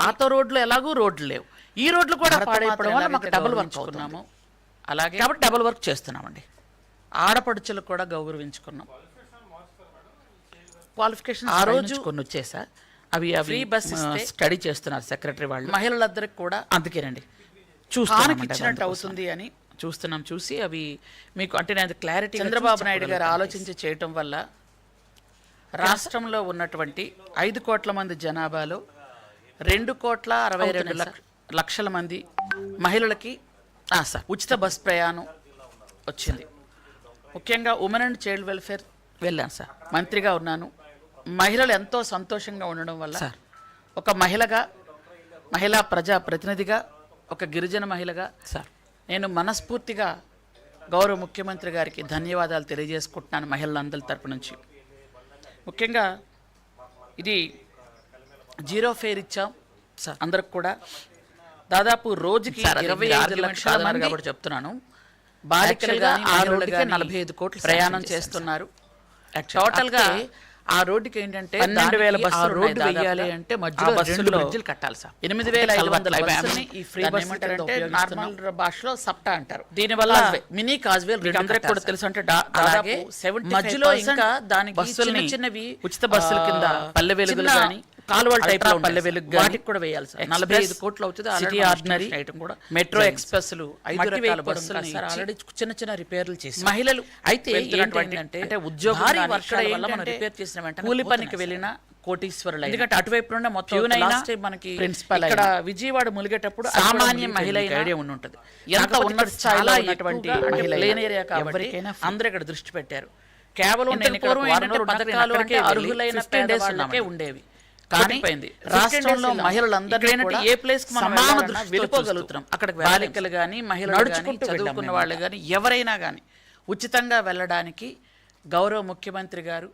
పాత రోడ్లు ఎలాగూ రోడ్లు లేవు. ఈ రోడ్లు కూడా పాడైపోవడం వల్ల మాకు డబుల్ వర్క్ అవుతున్నాము అలాగే? కాబట్టి డబుల్ వర్క్ చేస్తున్నామండి. ఆడపడుచులు కూడా గౌరవించుకున్నాం. క్వాలిఫికేషన్ ఆ రోజు కొన్ని వచ్చేసా అవి అవి ఫ్రీ బస్ స్టడీ చేస్తున్నారు సెక్రటరీ వాళ్ళు. మహిళలందరికీ కూడా అందుకేనండి. కానుక చూస్తాను ఇచ్చినట్టు అవుతుంది అని. చూస్తున్నాం చూసి అవి మీకు అంటే నేను క్లారిటీ చంద్రబాబు నాయుడు గారు ఆలోచించి చేయటం వల్ల రాష్ట్రంలో ఉన్నటువంటి ఐదు కోట్ల మంది జనాభాలో రెండు కోట్ల అరవై రెండు లక్షల మంది మహిళలకి సార్ ఉచిత బస్ ప్రయాణం వచ్చింది. ముఖ్యంగా ఉమెన్ అండ్ చైల్డ్ వెల్ఫేర్ వెళ్ళాను సార్. మంత్రిగా ఉన్నాను. మహిళలు ఎంతో సంతోషంగా ఉండడం వల్ల సార్. ఒక మహిళగా మహిళా ప్రజా ప్రతినిధిగా ఒక గిరిజన మహిళగా సార్. నేను మనస్ఫూర్తిగా గౌరవ ముఖ్యమంత్రి గారికి ధన్యవాదాలు తెలియజేసుకుంటున్నాను మహిళలందరి తరపు నుంచి. ముఖ్యంగా ఇది జీరో ఫేర్ ఇచ్చాం. సార్. అందరికి కూడా దాదాపు రోజుకి ఇరవై ఐదు లక్షల మంది కాబట్టి చెప్తున్నాను. బాలికలు Actually గా గాని, ఆ రోడ్డుకే గాని 45 కోట్లు ప్రయాణం చేస్తున్నారు. Actually, టోటల్గా అట్టే ఆ రోడ్డుకి ఏంటంటే పన్నెండు వేల బస్సులు రోడ్డు దాదాపుగా. అంటే మధ్యలో బస్సుల్లో రెండు బ్రిడ్జిలు కట్టాలి సార్. ఎనిమిది వేల ఐదు వందల ఈ ఫ్రీ బస్ అంటే నార్మల్ భాషలో సప్టా అంటారు. దీనివల్ల మినీ కాజ్వే అందరికీ కూడా తెలుసు అంటే అలాగే మధ్యలో 75% ఇంకా దానికి బస్సుల్ని చిన్న చిన్నవి ఉచిత బస్సుల కింద పల్లె వెలుగులు గాని కాలువల టైప్ పల్లె వెలుగు వాటికి కూడా వేయాలి సార్. నలభై ఐదు కోట్లు అవుతుంది. సిటీ ఆర్డినరీ ఐటమ్ కూడా మెట్రో. ఎక్స్ప్రెస్లు ఐదు రకాల బస్సులు ఆల్రెడీ చిన్న చిన్న రిపేర్లు చేసి మహిళలు అయితే ఏంటంటే అంటే ఉద్యోగం భారీ కానీ వర్షాల ఇక్కడ వల్ల మనం రిపేర్ చేసిన వెంటనే కూలి పనికి వెళ్ళిన కోటీశ్వరులు ఎందుకంటే అటువైపు నుండి మొత్తం మనకి ప్రిన్సిపల్ ఇక్కడ విజయవాడ ములిగేటప్పుడు సామాన్య మహిళ ఐడియా ఉండి ఉంటుంది. ఎంత స్థాయిలో చాలా ఉన్నటువంటి ఎక్కువగా అంటే మహిళ ప్లేన్ ఏరియా కాబట్టి అందరూ ఇక్కడ దృష్టి పెట్టారు. కేవలం నేను పథకాలు అర్హులైన 15 days పేదవాళ్ళకే ఉన్నామండి. ఉండేవి. కానీ కొట్టిపోయింది. రాష్ట్రంలో 15 days మహిళలందరినీ ఇక్కడ కూడా ఏంటంటే ఏ ప్లేస్ సమాన వెళ్ళిపోగలుగుతున్నాం అక్కడికి బాలికలు కానీ మహిళలు నడుచుకుంటూ చదువుకున్న వాళ్ళు కానీ ఎవరైనా కానీ ఉచితంగా వెళ్ళడానికి గౌరవ ముఖ్యమంత్రి గారు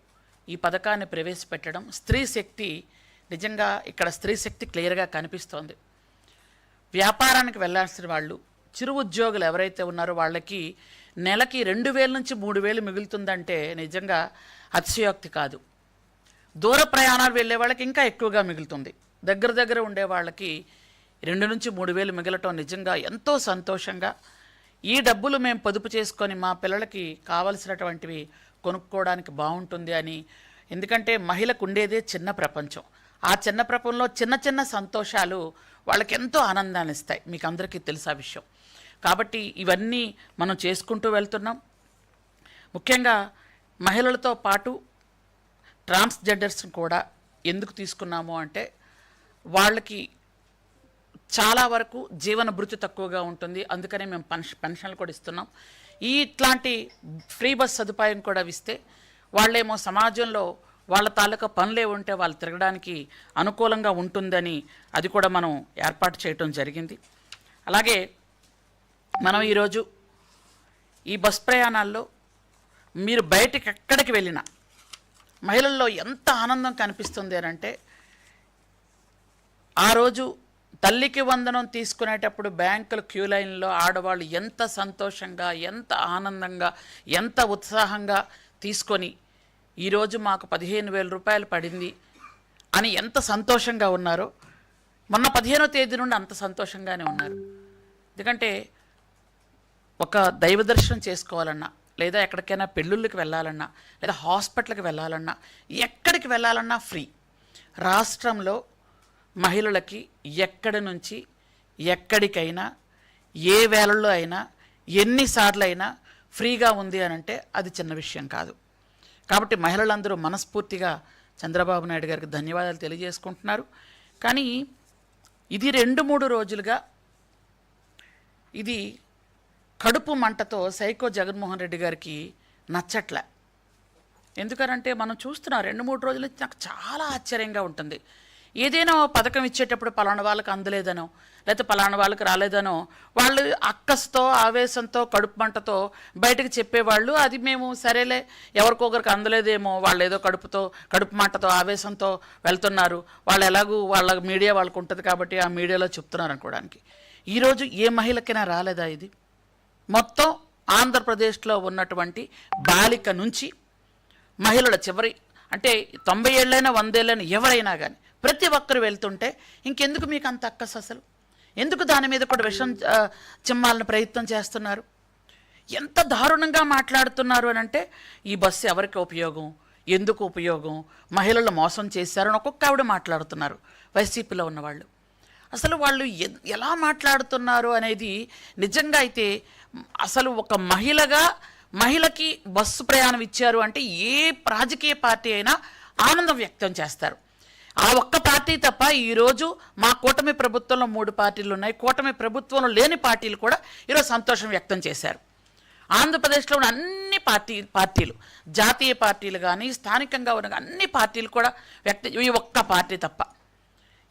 ఈ పథకాన్ని ప్రవేశపెట్టడం స్త్రీ శక్తి నిజంగా ఇక్కడ స్త్రీ శక్తి క్లియర్గా కనిపిస్తోంది. వ్యాపారానికి వెళ్ళాల్సిన వాళ్ళు చిరు ఉద్యోగులు ఎవరైతే ఉన్నారో వాళ్ళకి నెలకి రెండు వేల నుంచి మూడు వేలు మిగులుతుందంటే నిజంగా అతిశయోక్తి కాదు. దూర ప్రయాణాలు వెళ్ళే వాళ్ళకి ఇంకా ఎక్కువగా మిగులుతుంది. దగ్గర దగ్గర ఉండే వాళ్ళకి రెండు నుంచి మూడు వేలు మిగలటం నిజంగా ఎంతో సంతోషంగా. ఈ డబ్బులు మేము పొదుపు చేసుకొని మా పిల్లలకి కావలసినటువంటివి కొనుక్కోవడానికి బాగుంటుంది అని. ఎందుకంటే మహిళకు ఉండేదే చిన్న ప్రపంచం. ఆ చిన్న ప్రపంచంలో చిన్న చిన్న సంతోషాలు వాళ్ళకి ఎంతో ఆనందాన్ని ఇస్తాయి. మీకు అందరికీ తెలుసు ఆ విషయం. కాబట్టి ఇవన్నీ మనం చేసుకుంటూ వెళ్తున్నాం. ముఖ్యంగా మహిళలతో పాటు ట్రాన్స్జెండర్స్ని కూడా ఎందుకు తీసుకున్నాము అంటే వాళ్ళకి చాలా వరకు జీవన భృతి తక్కువగా ఉంటుంది. అందుకనే మేము పెన్షన్ పెన్షన్లు కూడా ఇస్తున్నాం. ఈ ఇట్లాంటి ఫ్రీ బస్ సదుపాయం కూడా ఇస్తే వాళ్ళేమో సమాజంలో వాళ్ళ తాలూకా పనులే ఉంటే వాళ్ళు తిరగడానికి అనుకూలంగా ఉంటుందని అది కూడా మనం ఏర్పాటు చేయటం జరిగింది. అలాగే మనం ఈరోజు ఈ బస్ ప్రయాణాల్లో మీరు బయటికి ఎక్కడికి వెళ్ళినా మహిళల్లో ఎంత ఆనందం కనిపిస్తుంది అని అంటే ఆ రోజు తల్లికి వందనం తీసుకునేటప్పుడు బ్యాంకుల క్యూ లైన్లో ఆడవాళ్ళు ఎంత సంతోషంగా ఎంత ఆనందంగా ఎంత ఉత్సాహంగా తీసుకొని ఈరోజు మాకు పదిహేను వేల రూపాయలు పడింది అని ఎంత సంతోషంగా ఉన్నారో మొన్న పదిహేనో తేదీ నుండి అంత సంతోషంగానే ఉన్నారు. ఎందుకంటే ఒక దైవ దర్శనం చేసుకోవాలన్నా లేదా ఎక్కడికైనా పెళ్ళిళ్ళకి వెళ్ళాలన్నా లేదా హాస్పిటల్కి వెళ్ళాలన్నా ఎక్కడికి వెళ్ళాలన్నా ఫ్రీ. రాష్ట్రంలో మహిళలకి ఎక్కడి నుంచి ఎక్కడికైనా ఏ వేళల్లో అయినా ఎన్నిసార్లు అయినా ఫ్రీగా ఉంది అని అంటే అది చిన్న విషయం కాదు. కాబట్టి మహిళలందరూ మనస్ఫూర్తిగా చంద్రబాబు నాయుడు గారికి ధన్యవాదాలు తెలియజేసుకుంటున్నారు. కానీ ఇది రెండు మూడు రోజులుగా ఇది కడుపు మంటతో సైకో జగన్మోహన్ రెడ్డి గారికి నచ్చట్లే. ఎందుకనంటే మనం చూస్తున్నాం రెండు మూడు రోజులు నాకు చాలా ఆశ్చర్యంగా ఉంటుంది. ఏదైనా పథకం ఇచ్చేటప్పుడు పలానా వాళ్ళకి అందలేదనో లేకపోతే పలానా వాళ్ళకి రాలేదనో వాళ్ళు అక్కస్తో ఆవేశంతో కడుపు మంటతో బయటకు చెప్పేవాళ్ళు అది మేము సరేలే ఎవరికొకరికి అందలేదేమో వాళ్ళు ఏదో కడుపుతో కడుపు మంటతో ఆవేశంతో వెళ్తున్నారు. వాళ్ళు ఎలాగూ వాళ్ళ మీడియా వాళ్ళకు ఉంటుంది కాబట్టి ఆ మీడియాలో చెప్తున్నారు అనుకోవడానికి. ఈరోజు ఏ మహిళకైనా రాలేదా ఇది? మొత్తం ఆంధ్రప్రదేశ్లో ఉన్నటువంటి బాలిక నుంచి మహిళల చివరి అంటే తొంభై ఏళ్ళైనా వందేళ్ళైనా ఎవరైనా కానీ ప్రతి ఒక్కరు వెళ్తుంటే ఇంకెందుకు మీకు అంత అక్కస్ అసలు? ఎందుకు దాని మీద కూడా విషం చిమ్మాలని ప్రయత్నం చేస్తున్నారు? ఎంత దారుణంగా మాట్లాడుతున్నారు అని అంటే ఈ బస్సు ఎవరికి ఉపయోగం? ఎందుకు ఉపయోగం? మహిళలు మోసం చేశారని ఒక్కొక్క ఆవిడ మాట్లాడుతున్నారు వైసీపీలో ఉన్నవాళ్ళు. అసలు వాళ్ళు ఎ- ఎలా మాట్లాడుతున్నారు అనేది నిజంగా అయితే అసలు ఒక మహిళగా మహిళకి బస్సు ప్రయాణం ఇచ్చారు అంటే ఏ రాజకీయ పార్టీ అయినా ఆనందం వ్యక్తం చేస్తారు. ఆ ఒక్క పార్టీ తప్ప ఈరోజు మా కూటమి ప్రభుత్వంలో మూడు పార్టీలు ఉన్నాయి. కూటమి ప్రభుత్వంలో లేని పార్టీలు కూడా ఈరోజు సంతోషం వ్యక్తం చేశారు. ఆంధ్రప్రదేశ్లో ఉన్న అన్ని పార్టీ పార్టీలు జాతీయ పార్టీలు కానీ స్థానికంగా ఉన్న అన్ని పార్టీలు కూడా వ్యక్త ఈ ఒక్క పార్టీ తప్ప.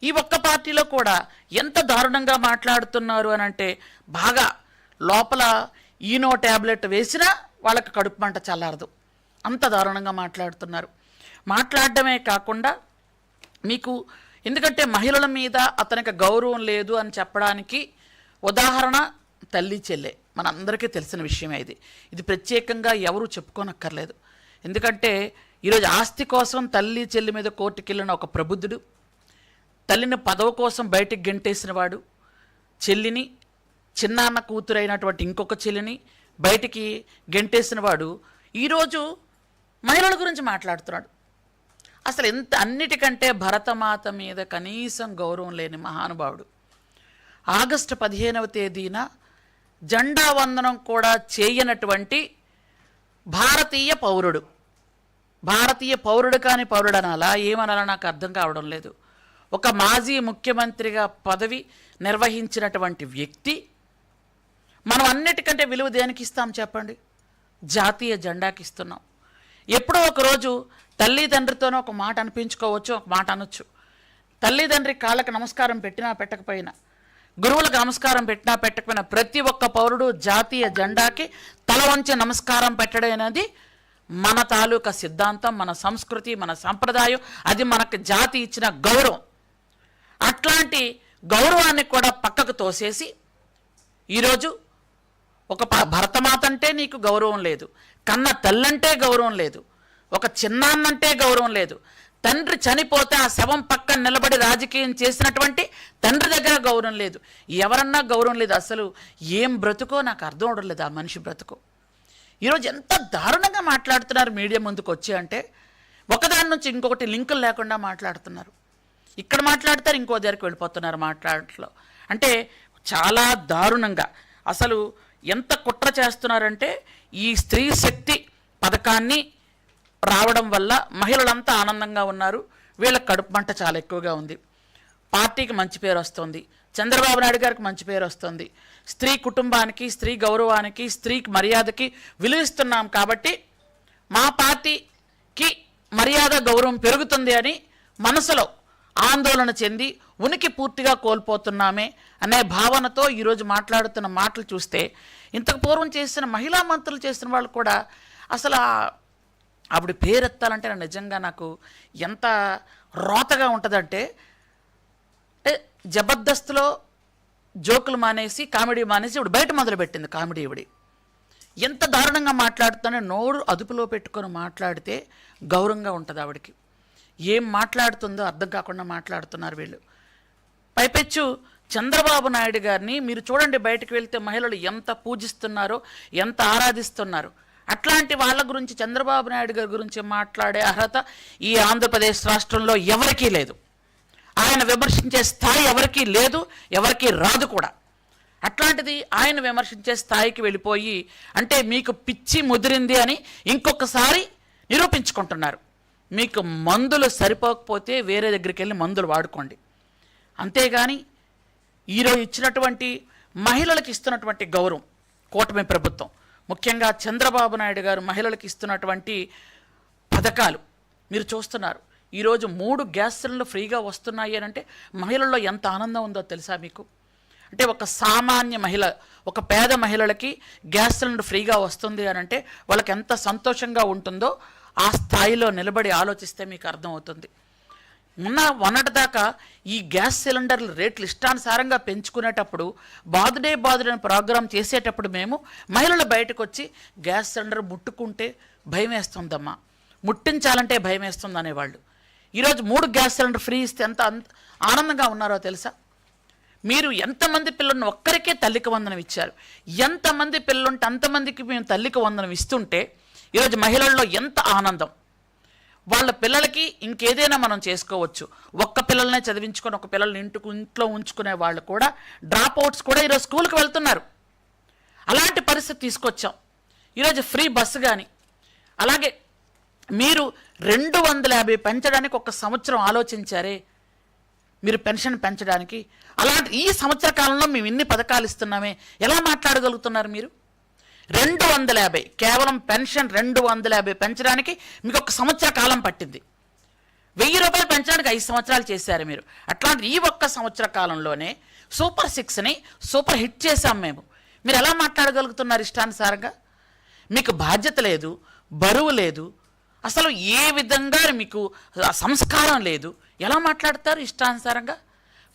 ఈ ఒక్క పార్టీలో కూడా ఎంత దారుణంగా మాట్లాడుతున్నారు అని అంటే బాగా లోపల ఈనో ట్యాబ్లెట్ వేసినా వాళ్ళకి కడుపు మంట చల్లారదు. అంత దారుణంగా మాట్లాడుతున్నారు. మాట్లాడడమే కాకుండా మీకు ఎందుకంటే మహిళల మీద అతనికి గౌరవం లేదు అని చెప్పడానికి ఉదాహరణ తల్లి చెల్లె. మనందరికీ తెలిసిన విషయమే ఇది. ఇది ప్రత్యేకంగా ఎవరు చెప్పుకోనక్కర్లేదు. ఎందుకంటే ఈరోజు ఆస్తి కోసం తల్లి చెల్లి మీద కోర్టుకెళ్ళిన ఒక ప్రబుద్ధుడు తల్లిని పదవి కోసం బయటికి గెంటేసిన వాడు చెల్లిని చిన్నాన్న కూతురైనటువంటి ఇంకొక చెల్లిని బయటికి గెంటేసిన వాడు ఈరోజు మహిళల గురించి మాట్లాడుతున్నాడు. అసలు ఎంత అన్నిటికంటే భరతమాత మీద కనీసం గౌరవం లేని మహానుభావుడు. ఆగస్టు పదిహేనవ తేదీన జెండా వందనం కూడా చేయనటువంటి భారతీయ పౌరుడు. భారతీయ పౌరుడు కాని పౌరుడు అనాలా ఏమనాలా నాకు అర్థం కావడం లేదు. ఒక మాజీ ముఖ్యమంత్రిగా పదవి నిర్వహించినటువంటి వ్యక్తి మనం అన్నిటికంటే విలువ దేనికి ఇస్తాం చెప్పండి? జాతీయ జెండాకి ఇస్తున్నాం. ఎప్పుడో ఒకరోజు తల్లిదండ్రితోనే ఒక మాట అనిపించుకోవచ్చు ఒక మాట అనొచ్చు. తల్లిదండ్రి కాళ్ళకి నమస్కారం పెట్టినా పెట్టకపోయినా గురువులకు నమస్కారం పెట్టినా పెట్టకపోయినా ప్రతి ఒక్క పౌరుడు జాతీయ జెండాకి తల వంచి నమస్కారం పెట్టడం అనేది మన తాలూకా సిద్ధాంతం మన సంస్కృతి మన సంప్రదాయం. అది మనకు జాతి ఇచ్చిన గౌరవం. అట్లాంటి గౌరవాన్ని కూడా పక్కకు తోసేసి ఈరోజు ఒక ప- భరతమాత అంటే నీకు గౌరవం లేదు కన్న తల్లంటే గౌరవం లేదు ఒక చిన్నాన్నంటే గౌరవం లేదు తండ్రి చనిపోతే ఆ శవం పక్కన నిలబడి రాజకీయం చేసినటువంటి తండ్రి దగ్గర గౌరవం లేదు. ఎవరన్నా గౌరవం లేదు అసలు ఏం బ్రతుకో నాకు అర్థం అవడం లేదు ఆ మనిషి బ్రతుకో. ఈరోజు ఎంత దారుణంగా మాట్లాడుతున్నారు మీడియా ముందుకు వచ్చి అంటే ఒకదాని నుంచి ఇంకొకటి లింకులు లేకుండా మాట్లాడుతున్నారు. ఇక్కడ మాట్లాడతారు ఇంకో దగ్గరికి వెళ్ళిపోతున్నారు మాట్లాడట్లో. అంటే చాలా దారుణంగా. అసలు ఎంత కుట్ర చేస్తున్నారంటే ఈ స్త్రీ శక్తి పథకాన్ని రావడం వల్ల మహిళలంతా ఆనందంగా ఉన్నారు. వీళ్ళ కడుపు మంట చాలా ఎక్కువగా ఉంది. పార్టీకి మంచి పేరు వస్తుంది. చంద్రబాబు నాయుడు గారికి మంచి పేరు వస్తుంది. స్త్రీ కుటుంబానికి స్త్రీ గౌరవానికి స్త్రీకి మర్యాదకి విలువిస్తున్నాం కాబట్టి మా పార్టీకి మర్యాద గౌరవం పెరుగుతుంది అని మనసులో ఆందోళన చెంది ఉనికి పూర్తిగా కోల్పోతున్నామే అనే భావనతో ఈరోజు మాట్లాడుతున్న మాటలు చూస్తే ఇంతకు పూర్వం చేసిన మహిళా మంత్రులు చేసిన వాళ్ళు కూడా అసలు ఆవిడ పేరెత్తాలంటే నిజంగా నాకు ఎంత రోతగా ఉంటుందంటే జబర్దస్త్లో జోకులు మానేసి కామెడీ మానేసి ఇప్పుడు బయట మొదలుపెట్టింది కామెడీ ఇవిడి ఎంత దారుణంగా మాట్లాడుతానో నోరు అదుపులో పెట్టుకొని మాట్లాడితే గౌరవంగా ఉంటుంది ఆవిడకి. ఏం మాట్లాడుతుందో అర్థం కాకుండా మాట్లాడుతున్నారు వీళ్ళు. పైపెచ్చు చంద్రబాబు నాయుడు గారిని మీరు చూడండి బయటకు వెళ్తే మహిళలు ఎంత పూజిస్తున్నారో ఎంత ఆరాధిస్తున్నారు. అట్లాంటి వాళ్ళ గురించి చంద్రబాబు నాయుడు గారి గురించి మాట్లాడే అర్హత ఈ ఆంధ్రప్రదేశ్ రాష్ట్రంలో ఎవరికీ లేదు. ఆయన విమర్శించే స్థాయి ఎవరికీ లేదు ఎవరికీ రాదు కూడా. అట్లాంటిది ఆయన విమర్శించే స్థాయికి వెళ్ళిపోయి అంటే మీకు పిచ్చి ముదిరింది అని ఇంకొకసారి నిరూపించుకుంటున్నారు. మీకు మందులు సరిపోకపోతే వేరే దగ్గరికి వెళ్ళి మందులు వాడుకోండి. అంతేగాని ఈరోజు ఇచ్చినటువంటి మహిళలకు ఇస్తున్నటువంటి గౌరవం కూటమి ప్రభుత్వం ముఖ్యంగా చంద్రబాబు నాయుడు గారు మహిళలకు ఇస్తున్నటువంటి పథకాలు. మీరు చూస్తున్నారు ఈరోజు మూడు గ్యాస్ సిలిండర్లు ఫ్రీగా వస్తున్నాయి అని అంటే మహిళల్లో ఎంత ఆనందం ఉందో తెలుసా మీకు? అంటే ఒక సామాన్య మహిళ ఒక పేద మహిళలకి గ్యాస్ సిలిండర్ ఫ్రీగా వస్తుంది అని అంటే వాళ్ళకి ఎంత సంతోషంగా ఉంటుందో ఆ స్థాయిలో నిలబడి ఆలోచిస్తే మీకు అర్థమవుతుంది. ఉన్న మొన్నటిదాకా ఈ గ్యాస్ సిలిండర్ల రేట్లు ఇష్టానుసారంగా పెంచుకునేటప్పుడు బాదుడే బాదుడని ప్రోగ్రాం చేసేటప్పుడు మేము మహిళలు బయటకు వచ్చి గ్యాస్ సిలిండర్ ముట్టుకుంటే భయం వేస్తుందమ్మా ముట్టించాలంటే భయం వేస్తుంది అనేవాళ్ళు ఈరోజు మూడు గ్యాస్ సిలిండర్ ఫ్రీ ఇస్తే ఎంత అంత ఆనందంగా ఉన్నారో తెలుసా? మీరు ఎంతమంది పిల్లలను ఒక్కరికే తల్లికి వందనం ఇచ్చారు? ఎంతమంది పిల్లలుంటే అంతమందికి మేము తల్లికి వందనం ఇస్తుంటే ఈరోజు మహిళల్లో ఎంత ఆనందం. వాళ్ళ పిల్లలకి ఇంకేదైనా మనం చేసుకోవచ్చు. ఒక్క పిల్లల్నే చదివించుకొని ఒక పిల్లల్ని ఇంటికి ఇంట్లో ఉంచుకునే వాళ్ళు కూడా డ్రాప్ అవుట్స్ కూడా ఈరోజు స్కూల్కి వెళ్తున్నారు. అలాంటి పరిస్థితి తీసుకొచ్చాం. ఈరోజు ఫ్రీ బస్సు కానీ అలాగే మీరు రెండు వందల యాభై పెంచడానికి ఒక సంవత్సరం ఆలోచించారే మీరు పెన్షన్ పెంచడానికి. అలాంటి ఈ సంవత్సర కాలంలో మేము ఇన్ని పథకాలు ఇస్తున్నామే. ఎలా మాట్లాడగలుగుతున్నారు మీరు? రెండు వందల యాభై. కేవలం పెన్షన్ రెండు వందల యాభై పెంచడానికి మీకు ఒక సంవత్సర కాలం పట్టింది. వెయ్యి రూపాయలు పెంచడానికి ఐదు సంవత్సరాలు చేశారు మీరు. అట్లాంటి ఈ ఒక్క సంవత్సర కాలంలోనే సూపర్ సిక్స్ని సూపర్ హిట్ చేశాం మేము. మీరు ఎలా మాట్లాడగలుగుతున్నారు ఇష్టానుసారంగా? మీకు బాధ్యత లేదు బరువు లేదు అసలు ఏ విధంగా మీకు సంస్కారం లేదు. ఎలా మాట్లాడతారు ఇష్టానుసారంగా?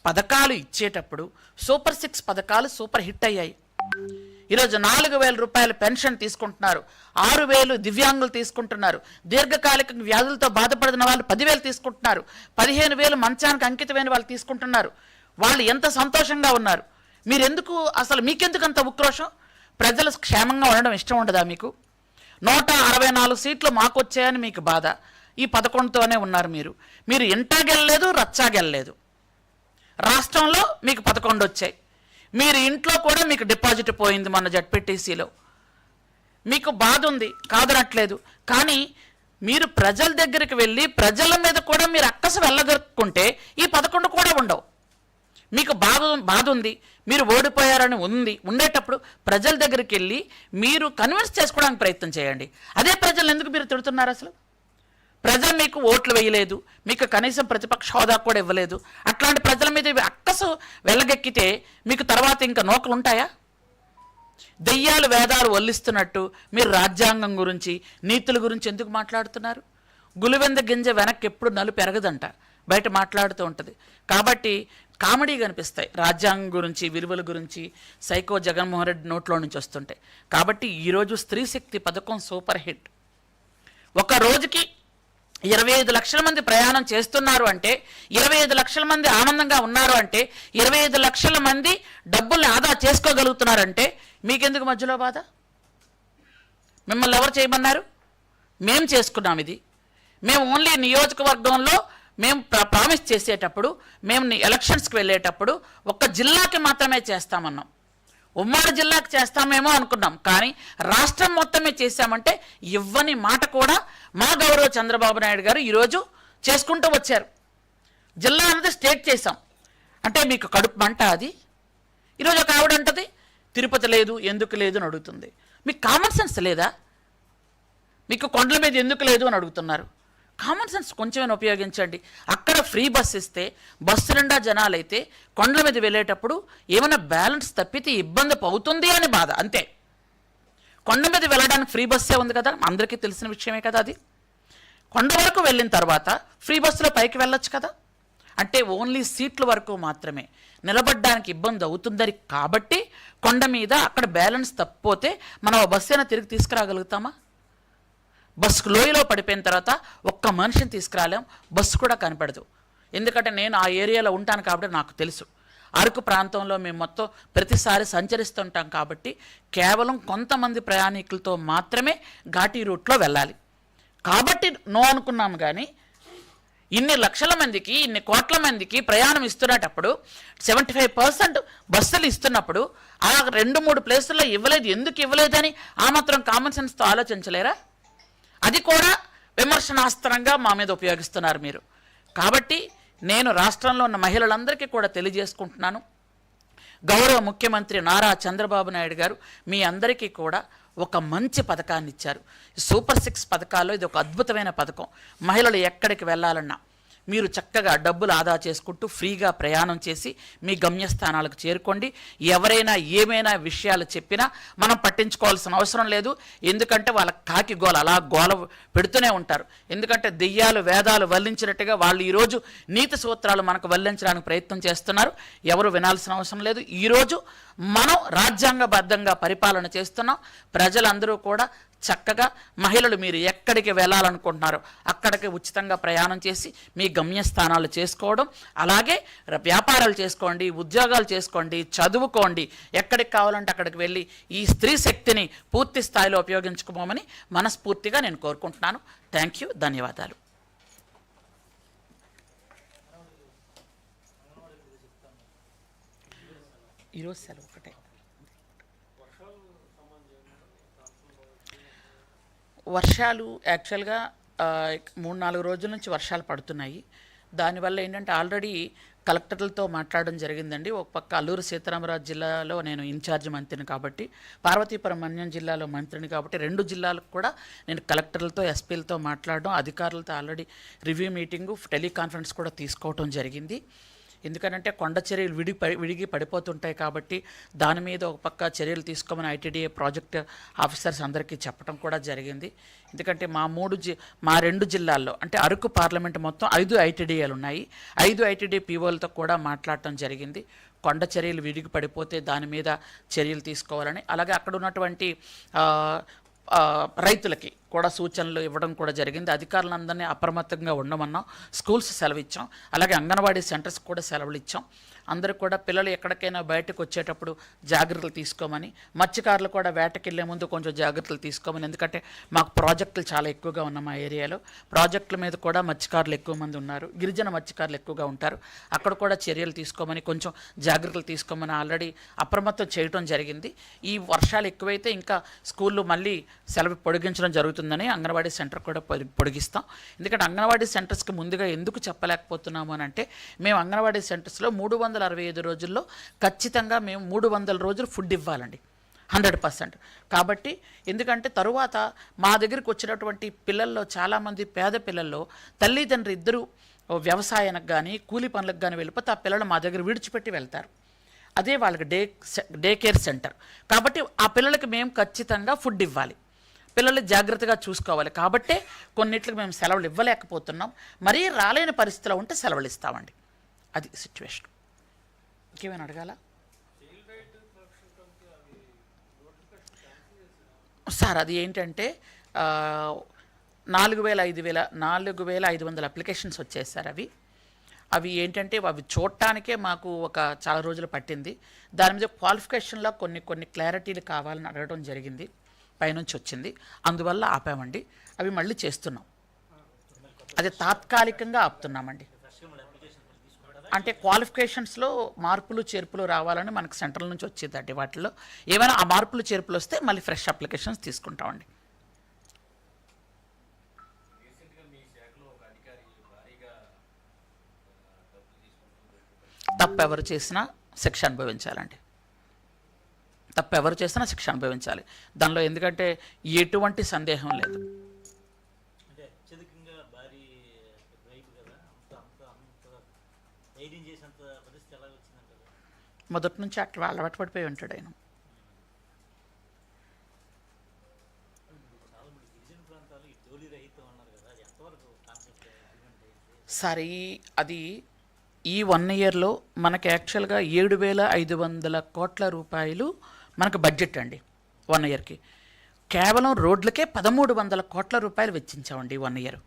పథకాలు ఇచ్చేటప్పుడు సూపర్ సిక్స్ పథకాలు సూపర్ హిట్ అయ్యాయి. ఈరోజు నాలుగు వేల రూపాయల పెన్షన్ తీసుకుంటున్నారు. ఆరు వేలు దివ్యాంగులు తీసుకుంటున్నారు. దీర్ఘకాలిక వ్యాధులతో బాధపడిన వాళ్ళు పదివేలు తీసుకుంటున్నారు. పదిహేను వేలు మంచానికి అంకితమైన వాళ్ళు తీసుకుంటున్నారు. వాళ్ళు ఎంత సంతోషంగా ఉన్నారు. మీరెందుకు అసలు మీకెందుకు అంత ఉక్రోషం? ప్రజలు క్షేమంగా ఉండడం ఇష్టం ఉండదా మీకు? నూట అరవై నాలుగు సీట్లు మాకు వచ్చాయని మీకు బాధ. ఈ పదకొండుతోనే ఉన్నారు మీరు. మీరు ఇంటా రచ్చాగెళ్ళలేదు రచ్చా రాష్ట్రంలో మీకు పదకొండు వచ్చాయి మీరు ఇంట్లో కూడా మీకు డిపాజిట్ పోయింది మన జడ్పీటీసీలో. మీకు బాధ ఉంది కాదనట్లేదు. కానీ మీరు ప్రజల దగ్గరికి వెళ్ళి ప్రజల మీద కూడా మీరు అక్కస వెళ్ళగొట్టుకుంటే ఈ పదకొండు కూడా ఉండవు. మీకు బాధ బాధ ఉంది మీరు ఓడిపోయారని ఉంది ఉండేటప్పుడు ప్రజల దగ్గరికి వెళ్ళి మీరు కన్విన్స్ చేసుకోవడానికి ప్రయత్నం చేయండి. అదే ప్రజలు ఎందుకు మీరు తిడుతున్నారు అసలు? ప్రజలు మీకు ఓట్లు వేయలేదు మీకు కనీసం ప్రతిపక్ష హోదా కూడా ఇవ్వలేదు. అట్లాంటి ప్రజల మీద అక్కసు వెళ్ళగెక్కితే మీకు తర్వాత ఇంకా నోకలు ఉంటాయా? దెయ్యాలు వేదాలు వల్లిస్తున్నట్టు మీరు రాజ్యాంగం గురించి నీతుల గురించి ఎందుకు మాట్లాడుతున్నారు? గులివెంద గింజ వెనక్కి ఎప్పుడు నలు పెరగదంట బయట మాట్లాడుతూ ఉంటుంది. కాబట్టి కామెడీ కనిపిస్తాయి రాజ్యాంగం గురించి విలువల గురించి సైకో జగన్మోహన్ రెడ్డి నోట్లో నుంచి వస్తుంటాయి కాబట్టి ఈరోజు స్త్రీ శక్తి పథకం సూపర్ హిట్. ఒక రోజుకి ఇరవై ఐదు లక్షల మంది ప్రయాణం చేస్తున్నారు అంటే ఇరవై ఐదు లక్షల మంది ఆనందంగా ఉన్నారు అంటే ఇరవై ఐదు లక్షల మంది డబ్బుల్ని ఆదా చేసుకోగలుగుతున్నారంటే మీకెందుకు మధ్యలో బాధ? మిమ్మల్ని ఎవరు చేయమన్నారు? మేం చేసుకున్నాం ఇది. మేము ఓన్లీ నియోజకవర్గంలో మేము ప్రామిస్ చేసేటప్పుడు మేము ఎలక్షన్స్కి వెళ్ళేటప్పుడు ఒక్క జిల్లాకి మాత్రమే చేస్తామన్నాం. ఉమ్మడి జిల్లాకు చేస్తామేమో అనుకున్నాం. కానీ రాష్ట్రం మొత్తమే చేశామంటే ఇవ్వని మాట కూడా మా గౌరవ చంద్రబాబు నాయుడు గారు ఈరోజు చేసుకుంటూ వచ్చారు. జిల్లా అనేది స్టేట్ చేశాం. అంటే మీకు కడుపు మంట అది. ఈరోజు ఒక ఆవిడ అంటది తిరుపతి లేదు ఎందుకు లేదు అని అడుగుతుంది. మీకు కామన్ సెన్స్ లేదా? మీకు కొండల మీద ఎందుకు లేదు అని అడుగుతున్నారు. కామన్ సెన్స్ కొంచెమైనా ఉపయోగించండి. అక్కడ ఫ్రీ బస్ ఇస్తే బస్సు నిండా జనాలైతే కొండల మీద వెళ్ళేటప్పుడు ఏమైనా బ్యాలెన్స్ తప్పితే ఇబ్బంది అవుతుంది అని బాధ అంతే. కొండ మీద వెళ్ళడానికి ఫ్రీ బస్సే ఉంది కదా అందరికీ తెలిసిన విషయమే కదా అది. కొండ వరకు వెళ్ళిన తర్వాత ఫ్రీ బస్సులో పైకి వెళ్ళొచ్చు కదా. అంటే ఓన్లీ సీట్ల వరకు మాత్రమే. నిలబడడానికి ఇబ్బంది అవుతుందని కాబట్టి కొండ మీద అక్కడ బ్యాలెన్స్ తప్పిపోతే మనం ఆ బస్సు అయినా తిరిగి తీసుకురాగలుగుతామా? బస్సు లోయలో పడిపోయిన తర్వాత ఒక్క మనిషిని తీసుకురాలేం బస్సు కూడా కనపడదు. ఎందుకంటే నేను ఆ ఏరియాలో ఉంటాను కాబట్టి నాకు తెలుసు. అరకు ప్రాంతంలో మేము మొత్తం ప్రతిసారి సంచరిస్తుంటాం కాబట్టి కేవలం కొంతమంది ప్రయాణికులతో మాత్రమే ఘాటీ రూట్లో వెళ్ళాలి. కాబట్టి నో అనుకున్నాము కానీ ఇన్ని లక్షల మందికి ఇన్ని కోట్ల మందికి ప్రయాణం ఇస్తున్నటప్పుడు సెవెంటీ ఫైవ్ పర్సెంట్ బస్సులు ఇస్తున్నప్పుడు ఆ రెండు మూడు ప్లేసుల్లో ఇవ్వలేదు ఎందుకు ఇవ్వలేదని ఆ మాత్రం కామన్ సెన్స్తో ఆలోచించలేరా? అది కూడా విమర్శనాస్త్రంగా మా మీద ఉపయోగిస్తున్నారు మీరు. కాబట్టి నేను రాష్ట్రంలో ఉన్న మహిళలందరికీ కూడా తెలియజేసుకుంటున్నాను. గౌరవ ముఖ్యమంత్రి నారా చంద్రబాబు నాయుడు గారు మీ అందరికీ కూడా ఒక మంచి పథకాన్ని ఇచ్చారు సూపర్ సిక్స్ పథకాల్లో ఇది ఒక అద్భుతమైన పథకం. మహిళలు ఎక్కడికి వెళ్ళాలన్నా మీరు చక్కగా డబ్బులు ఆదా చేసుకుంటూ ఫ్రీగా ప్రయాణం చేసి మీ గమ్యస్థానాలకు చేరుకోండి. ఎవరైనా ఏమైనా విషయాలు చెప్పినా మనం పట్టించుకోవాల్సిన అవసరం లేదు. ఎందుకంటే వాళ్ళ కాకి గోల అలా గోల పెడుతూనే ఉంటారు. ఎందుకంటే దెయ్యాలు వేదాలు వల్లించినట్టుగా వాళ్ళు ఈరోజు నీతి సూత్రాలు మనకు వల్లించడానికి ప్రయత్నం చేస్తున్నారు. ఎవరు వినాల్సిన అవసరం లేదు. ఈరోజు మనం రాజ్యాంగబద్ధంగా పరిపాలన చేస్తున్నాం. ప్రజలందరూ కూడా చక్కగా మహిళలు మీరు ఎక్కడికి వెళ్ళాలనుకుంటున్నారో అక్కడికి ఉచితంగా ప్రయాణం చేసి మీ గమ్యస్థానాలు చేసుకోవడం అలాగే వ్యాపారాలు చేసుకోండి ఉద్యోగాలు చేసుకోండి చదువుకోండి ఎక్కడికి కావాలంటే అక్కడికి వెళ్ళి ఈ స్త్రీ శక్తిని పూర్తి స్థాయిలో ఉపయోగించుకోమని మనస్ఫూర్తిగా నేను కోరుకుంటున్నాను. థ్యాంక్ యూ ధన్యవాదాలు. ఈరోజు సెలవు. వర్షాలు యాక్చువల్గా మూడు నాలుగు రోజుల నుంచి వర్షాలు పడుతున్నాయి. దానివల్ల ఏంటంటే ఆల్రెడీ కలెక్టర్లతో మాట్లాడడం జరిగిందండి. ఒక పక్క అల్లూరు సీతారామరాజు జిల్లాలో నేను ఇన్ఛార్జ్ మంత్రిని కాబట్టి పార్వతీపురం మన్యం జిల్లాలో మంత్రిని కాబట్టి రెండు జిల్లాలకు కూడా నేను కలెక్టర్లతో ఎస్పీలతో మాట్లాడడం అధికారులతో ఆల్రెడీ రివ్యూ మీటింగు టెలికాన్ఫరెన్స్ కూడా తీసుకోవడం జరిగింది. ఎందుకనంటే కొండ చర్యలు విడి పడి- విడిగి పడిపోతుంటాయి కాబట్టి దాని మీద ఒక పక్క చర్యలు తీసుకోమని ఐటీడీఏ ప్రాజెక్ట్ ఆఫీసర్స్ అందరికీ చెప్పడం కూడా జరిగింది. ఎందుకంటే మా మూడు జి మా రెండు జిల్లాల్లో అంటే అరకు పార్లమెంట్ మొత్తం ఐదు ఐటీడీఏలు ఉన్నాయి. ఐదు ఐటీడీ పీఓలతో కూడా మాట్లాడటం జరిగింది. కొండ చర్యలు విడిగి పడిపోతే దాని మీద చర్యలు తీసుకోవాలని. అలాగే అక్కడ ఉన్నటువంటి రైతులకి కూడా సూచనలు ఇవ్వడం కూడా జరిగింది. అధికారులందరినీ అప్రమత్తంగా ఉండమన్నాం స్కూల్స్ సెలవు ఇచ్చాం అలాగే అంగన్వాడీ సెంటర్స్ కూడా సెలవులు ఇచ్చాం అందరూ కూడా పిల్లలు ఎక్కడికైనా బయటకు వచ్చేటప్పుడు జాగ్రత్తలు తీసుకోమని మత్స్యకారులు కూడా వేటకి వెళ్ళే ముందు కొంచెం జాగ్రత్తలు తీసుకోమని ఎందుకంటే మాకు ప్రాజెక్టులు చాలా ఎక్కువగా ఉన్నాం మా ఏరియాలో. ప్రాజెక్టుల మీద కూడా మత్స్యకారులు ఎక్కువ మంది ఉన్నారు. గిరిజన మత్స్యకారులు ఎక్కువగా ఉంటారు. అక్కడ కూడా చర్యలు తీసుకోమని కొంచెం జాగ్రత్తలు తీసుకోమని ఆల్రెడీ అప్రమత్తం చేయడం జరిగింది. ఈ వర్షాలు ఎక్కువైతే ఇంకా స్కూళ్ళు మళ్ళీ సెలవు పొడిగించడం జరుగుతుంది జరుగుతుందని అంగన్వాడీ సెంటర్ కూడా పొడిగిస్తాం. ఎందుకంటే అంగన్వాడీ సెంటర్స్కి ముందుగా ఎందుకు చెప్పలేకపోతున్నాము అని అంటే మేము అంగన్వాడీ సెంటర్స్లో మూడు వందల అరవై ఐదు రోజుల్లో ఖచ్చితంగా మేము మూడు వందల రోజులు ఫుడ్ ఇవ్వాలండి. Hundred percent. కాబట్టి ఎందుకంటే తరువాత మా దగ్గరికి వచ్చినటువంటి పిల్లల్లో చాలామంది పేద పిల్లల్లో తల్లిదండ్రులు ఇద్దరు వ్యవసాయానికి కానీ కూలి పనులకు కానీ వెళ్ళిపోతే ఆ పిల్లలు మా దగ్గర విడిచిపెట్టి వెళ్తారు. అదే వాళ్ళకి డే డే కేర్ సెంటర్. కాబట్టి ఆ పిల్లలకి మేము ఖచ్చితంగా ఫుడ్ ఇవ్వాలి. పిల్లల్ని జాగ్రత్తగా చూసుకోవాలి. కాబట్టే కొన్నిట్లకి మేము సెలవులు ఇవ్వలేకపోతున్నాం. మరీ రాలేని పరిస్థితిలో ఉంటే సెలవులు ఇస్తామండి. అది సిచ్యువేషన్ ఇంకేమైనా అడగాల? సార్ అది ఏంటంటే నాలుగు వేల ఐదు వేల నాలుగు వేల ఐదు వందల అప్లికేషన్స్ వచ్చాయి సార్ అవి. అవి ఏంటంటే అవి చూడటానికే మాకు ఒక చాలా రోజులు పట్టింది. దాని మీద క్వాలిఫికేషన్లో కొన్ని కొన్ని క్లారిటీలు కావాలని అడగడం జరిగింది. పైనుంచి వచ్చింది. అందువల్ల ఆపామండి. అవి మళ్ళీ చేస్తున్నాం. అది తాత్కాలికంగా ఆపుతున్నామండి. అంటే క్వాలిఫికేషన్స్లో మార్పులు చేర్పులు రావాలని మనకు సెంట్రల్ నుంచి వచ్చేదండి వాటిలో ఏమైనా ఆ మార్పులు చేర్పులు వస్తే మళ్ళీ ఫ్రెష్ అప్లికేషన్స్ తీసుకుంటామండి. తప్పెవరు ఎవరు చేసినా శిక్ష అనుభవించాలండి. తప్పు ఎవరు చేసినా శిక్ష అనుభవించాలి. దానిలో ఎందుకంటే ఎటువంటి సందేహం లేదు. మొదటి నుంచి అట్లా అలవాటు పడిపోయి ఉంటాడు ఆయన. సార్ అది ఈ వన్ ఇయర్లో మనకి యాక్చువల్గా ఏడు వేల ఐదు వందల కోట్ల రూపాయలు మనకు బడ్జెట్ అండి వన్ ఇయర్కి కేవలం రోడ్లకే పదమూడు వందల కోట్ల రూపాయలు వెచ్చించామండి వన్ ఇయర్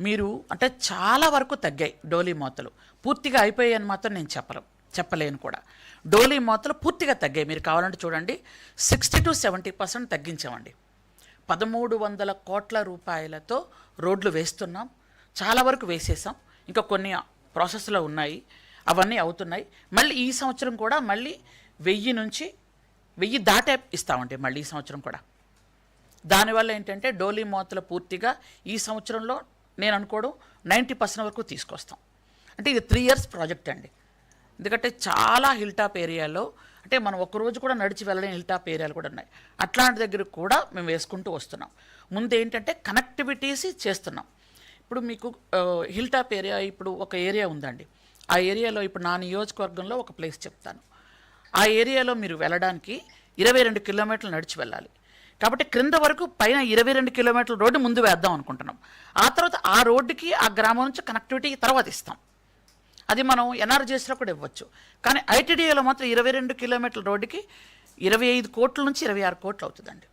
మీరు అంటే చాలా వరకు తగ్గాయి డోలీ మోతలు. పూర్తిగా అయిపోయాయని మాత్రం నేను చెప్పలేం చెప్పలేను కూడా. డోలీ మోతలు పూర్తిగా తగ్గాయి. మీరు కావాలంటే చూడండి సిక్స్టీ టు సెవెంటీ పర్సెంట్ తగ్గించామండి. పదమూడు వందల కోట్ల రూపాయలతో రోడ్లు వేస్తున్నాం చాలా వరకు వేసేసాం. ఇంకా కొన్ని ప్రాసెస్లో ఉన్నాయి అవన్నీ అవుతున్నాయి. మళ్ళీ ఈ సంవత్సరం కూడా మళ్ళీ వెయ్యి నుంచి వెయ్యి దాటే ఇస్తామండి మళ్ళీ ఈ సంవత్సరం కూడా. దానివల్ల ఏంటంటే డోలీ మోతలు పూర్తిగా ఈ సంవత్సరంలో నేను అనుకోవడం నైంటీ పర్సెంట్ వరకు తీసుకొస్తాం. అంటే ఇది త్రీ ఇయర్స్ ప్రాజెక్ట్ అండి. ఎందుకంటే చాలా హిల్ టాప్ ఏరియాలో అంటే మనం ఒక రోజు కూడా నడిచి వెళ్ళలేని హిల్ టాప్ ఏరియాలు కూడా ఉన్నాయి. అట్లాంటి దగ్గర కూడా మేము వేసుకుంటూ వస్తున్నాం. ముందు ఏంటంటే కనెక్టివిటీస్ చేస్తున్నాం. ఇప్పుడు మీకు హిల్ టాప్ ఏరియా ఇప్పుడు ఒక ఏరియా ఉందండి. ఆ ఏరియాలో ఇప్పుడు నా నియోజకవర్గంలో ఒక ప్లేస్ చెప్తాను. ఆ ఏరియాలో మీరు వెళ్ళడానికి ఇరవై రెండు కిలోమీటర్లు నడిచి వెళ్ళాలి. కాబట్టి క్రింద వరకు పైన ఇరవై రెండు కిలోమీటర్ల రోడ్డు ముందు వేద్దాం అనుకుంటున్నాం. ఆ తర్వాత ఆ రోడ్డుకి ఆ గ్రామం నుంచి కనెక్టివిటీ తర్వాత ఇస్తాం. అది మనం ఎన్ఆర్జీఎస్లో కూడా ఇవ్వచ్చు. కానీ ఐటీడీఏలో మాత్రం ఇరవై రెండు కిలోమీటర్ల రోడ్డుకి ఇరవై ఐదు కోట్ల నుంచి ఇరవై ఆరు కోట్లు అవుతుందండి.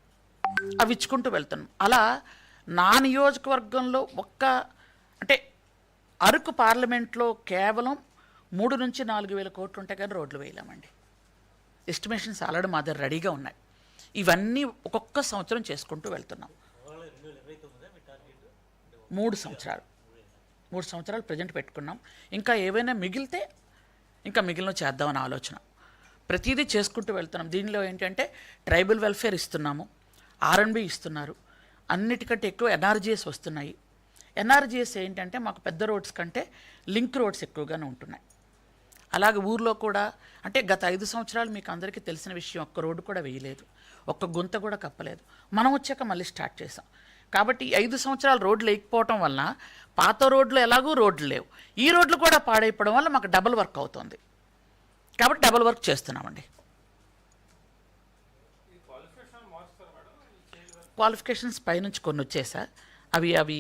అవి ఇచ్చుకుంటూ వెళ్తున్నాం. అలా నా నియోజకవర్గంలో ఒక్క అంటే అరకు పార్లమెంట్లో కేవలం మూడు నుంచి నాలుగు వేల కోట్లు ఉంటే కానీ రోడ్లు వేయలేమండి. ఎస్టిమేషన్స్ ఆల్రెడీ మా దగ్గర రెడీగా ఉన్నాయి. ఇవన్నీ ఒక్కొక్క సంవత్సరం చేసుకుంటూ వెళ్తున్నాం. మూడు సంవత్సరాలు. మూడు సంవత్సరాలు ప్రజెంట్ పెట్టుకున్నాం. ఇంకా ఏవైనా మిగిలితే ఇంకా మిగిలిన చేద్దామని ఆలోచన. ప్రతిదీ చేసుకుంటూ వెళ్తున్నాం. దీనిలో ఏంటంటే ట్రైబల్ వెల్ఫేర్ ఇస్తున్నాము. ఆర్ఎన్బి ఇస్తున్నారు. అన్నిటికంటే ఎక్కువ ఎన్ఆర్జీఎస్ వస్తున్నాయి. ఎన్ఆర్జీఎస్ ఏంటంటే మాకు పెద్ద రోడ్స్ కంటే లింక్ రోడ్స్ ఎక్కువగానే ఉంటున్నాయి. అలాగే ఊర్లో కూడా అంటే గత ఐదు సంవత్సరాలు మీకు అందరికీ తెలిసిన విషయం ఒక్క రోడ్డు కూడా వేయలేదు ఒక్క గుంత కూడా కప్పలేదు. మనం వచ్చాక మళ్ళీ స్టార్ట్ చేసాం కాబట్టి ఐదు సంవత్సరాలు రోడ్లు వేయకపోవటం వలన పాత రోడ్లు ఎలాగూ రోడ్లు లేవు. ఈ రోడ్లు కూడా పాడైపోవడం వల్ల మాకు డబుల్ వర్క్ అవుతుంది. కాబట్టి డబుల్ వర్క్ చేస్తున్నామండి. క్వాలిఫికేషన్స్ పైనుంచి కొన్ని వచ్చాయి సార్ అవి అవి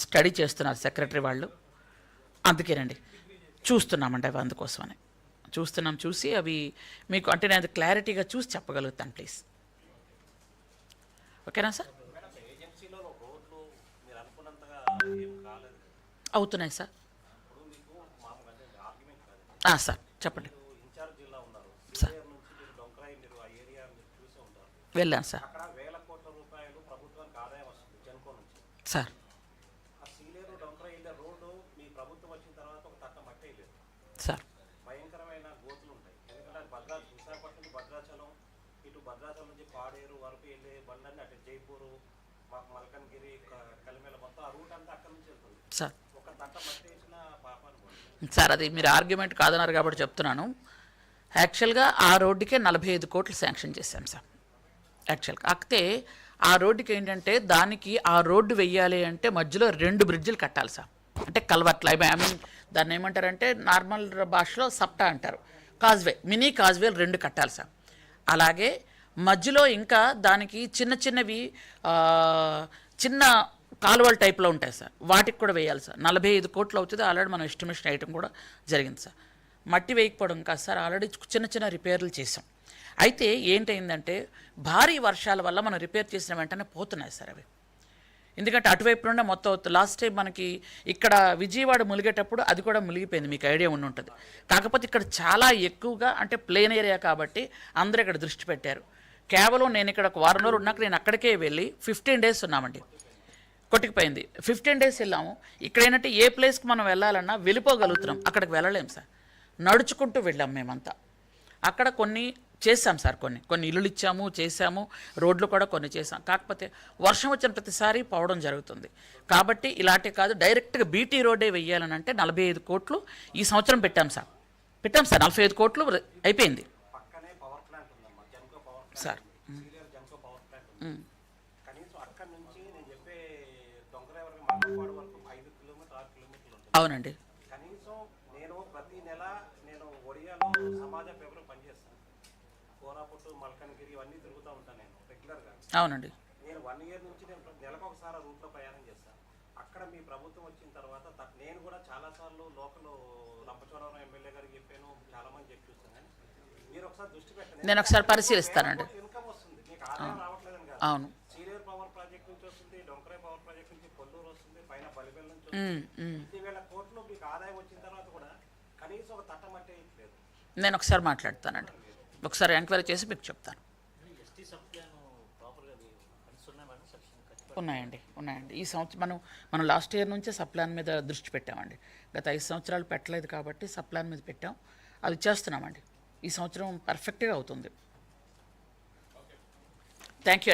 స్టడీ చేస్తున్నారు సెక్రటరీ వాళ్ళు. అందుకేనండి. చూస్తున్నామండి అవి అందుకోసమని. చూస్తున్నాం చూసి అవి మీకు అంటే నేను అది క్లారిటీగా చూసి చెప్పగలుగుతాను ప్లీజ్. ఓకేనా సార్? అవుతున్నాయి సార్. సార్ చెప్పండి. సార్. సీనియర్ నుంచి. మీరు డొంకరాయి మీరు ఆ ఏరియా మీరు చూసే ఉంటారు వెళ్ళాను సార్ అక్కడ వేల కోట్ల రూపాయలు ప్రభుత్వానికి ఆదాయం వస్తుంది జన్కో నుంచి సార్ ఆ సీలేరు డొంకరాయి వెళ్ళే రోడ్డు మీ ప్రభుత్వం వచ్చిన తర్వాత ఒక తట్ట మట్టే లేదు సార్ భయంకరమైన గోతులు ఉంటాయి ఎందుకంటే అది భద్రా విశాఖపట్నం నుంచి భద్రాచలం ఇటు భద్రాచలం నుంచి పాడేరు వరకు వెళ్ళే బండ్లన్నీ అటు జైపూరు మాకు మల్కన్గిరి కలిమేల మొత్తం ఆ రూట్ అంతా అక్కడ నుంచి వెళ్తుంది. ఒక సార్ అది మీరు ఆర్గ్యుమెంట్ కాదన్నారు కాబట్టి చెప్తున్నాను. యాక్చువల్గా ఆ రోడ్డుకే నలభై ఐదు కోట్లు శాంక్షన్ చేశాం సార్. యాక్చువల్గా. కాకపోతే ఆ రోడ్డుకి ఏంటంటే దానికి ఆ రోడ్డు వెయ్యాలి అంటే మధ్యలో రెండు బ్రిడ్జిలు కట్టాలి సార్. అంటే కల్వర్ట్లు ఐ మీన్ దాన్ని ఏమంటారంటే నార్మల్ భాషలో సప్టా అంటారు. కాజ్వే మినీ కాజ్వే రెండు కట్టాలి సార్. అలాగే మధ్యలో ఇంకా దానికి చిన్న చిన్నవి చిన్న కాలువల టైప్లో ఉంటాయి సార్. వాటికి కూడా వేయాలి సార్. నలభై ఐదు కోట్లు అవుతుంది. ఆల్రెడీ మనం ఎస్టిమేషన్ వేయటం కూడా జరిగింది సార్. మట్టి వేయకపోవడం కాదు సార్. ఆల్రెడీ చిన్న చిన్న రిపేర్లు చేసాం అయితే ఏంటైందంటే భారీ వర్షాల వల్ల మనం రిపేర్ చేసిన వెంటనే పోతున్నాయి సార్ అవి. ఎందుకంటే అటువైపు నుండే మొత్తం లాస్ట్ టైం మనకి ఇక్కడ విజయవాడ ములిగేటప్పుడు అది కూడా మునిగిపోయింది మీకు ఐడియా ఉండి ఉంటుంది. కాకపోతే ఇక్కడ చాలా ఎక్కువగా అంటే ప్లేన్ ఏరియా కాబట్టి అందరూ ఇక్కడ దృష్టి పెట్టారు. కేవలం నేను ఇక్కడ ఒక వారం రోజులు ఉన్నాక నేను అక్కడికే వెళ్ళి ఫిఫ్టీన్ డేస్ ఉన్నామండి. కొట్టుకుపోయింది. ఫిఫ్టీన్ డేస్ వెళ్ళాము. ఇక్కడ ఏంటంటే ఏ ప్లేస్కి మనం వెళ్ళాలన్నా వెళ్ళిపోగలుగుతున్నాం. అక్కడికి వెళ్ళలేము సార్. నడుచుకుంటూ వెళ్ళాం మేమంతా. అక్కడ కొన్ని చేసాం సార్ కొన్ని. కొన్ని ఇల్లులు ఇచ్చాము చేసాము రోడ్లు కూడా కొన్ని చేసాం కాకపోతే వర్షం వచ్చిన ప్రతిసారి పోవడం జరుగుతుంది. కాబట్టి ఇలాంటి కాదు డైరెక్ట్గా బీటీ రోడ్డే వెయ్యాలని అంటే నలభై ఐదు కోట్లు ఈ సంవత్సరం పెట్టాం సార్. పెట్టాం సార్ నలభై ఐదు కోట్లు అయిపోయింది. సార్. ఉంది. సీరియల్ జన్కో పవర్ ప్లాంట్ ఉంది. ఉమ్. కనీసం అక్కడి నుంచి నేను చెప్పే దొంగరాయి వరకు మల్లపాడు వరకు ఐదు కిలోమీటర్ ఆరు కిలోమీటర్లు ఉంటుంది అవునండి కనీసం నేను ప్రతి నెల నేను ఒడియాలో సమాజ పేపర్ పనిచేస్తాను కోరాపుట్టు మల్కన్గిరి ఇవన్నీ తిరుగుతూ ఉంటాను నేను రెగ్యులర్గా అవునండి. నేను వన్ ఇయర్ నుంచి నేను నెలకు ఒకసారి రూట్లో ప్రయాణం చేస్తాను అక్కడ మీ ప్రభుత్వం వచ్చిన తర్వాత నేను కూడా చాలాసార్లు లోకల్ రంపచోడవరం ఎమ్మెల్యే గారికి చెప్పాను చాలా మంది చెప్పి చూస్తాను కానీ మీరు ఒకసారి దృష్టి పెట్టండి. నేను ఒకసారి పరిశీలిస్తానండి. ఇన్కమ్ వస్తుంది మీకు ఆదాయం రావట్లేదని కాదు. అవును. పవర్ ప్రాజెక్ట్ నుంచి వస్తుంది డొంకరే పవర్ ప్రాజెక్ట్ నుంచి కొల్లూరు వస్తుంది పైన నుంచి వస్తుంది. వేల కోట్లు మీకు ఆదాయం వచ్చిన తర్వాత కూడా కనీసం ఒక లేదు. నేను ఒకసారి మాట్లాడతానండి. ఒకసారి ఎంక్వైరీ చేసి మీకు చెప్తాను ఎస్టీ సబ్ ప్లాన్ ప్రాపర్గా అది ఫండ్స్ ఉన్నాయి మేడం సఫిషియెంట్ ఖచ్చితంగా ఉన్నాయండి ఉన్నాయండి. ఈ సంవత్సరం మనం మనం లాస్ట్ ఇయర్ నుంచే సప్లాన్ మీద దృష్టి పెట్టామండి. గత ఐదు సంవత్సరాలు పెట్టలేదు కాబట్టి సప్లాన్ మీద పెట్టాం. అది చేస్తున్నామండి ఈ సంవత్సరం పర్ఫెక్ట్గా అవుతుంది. Thank you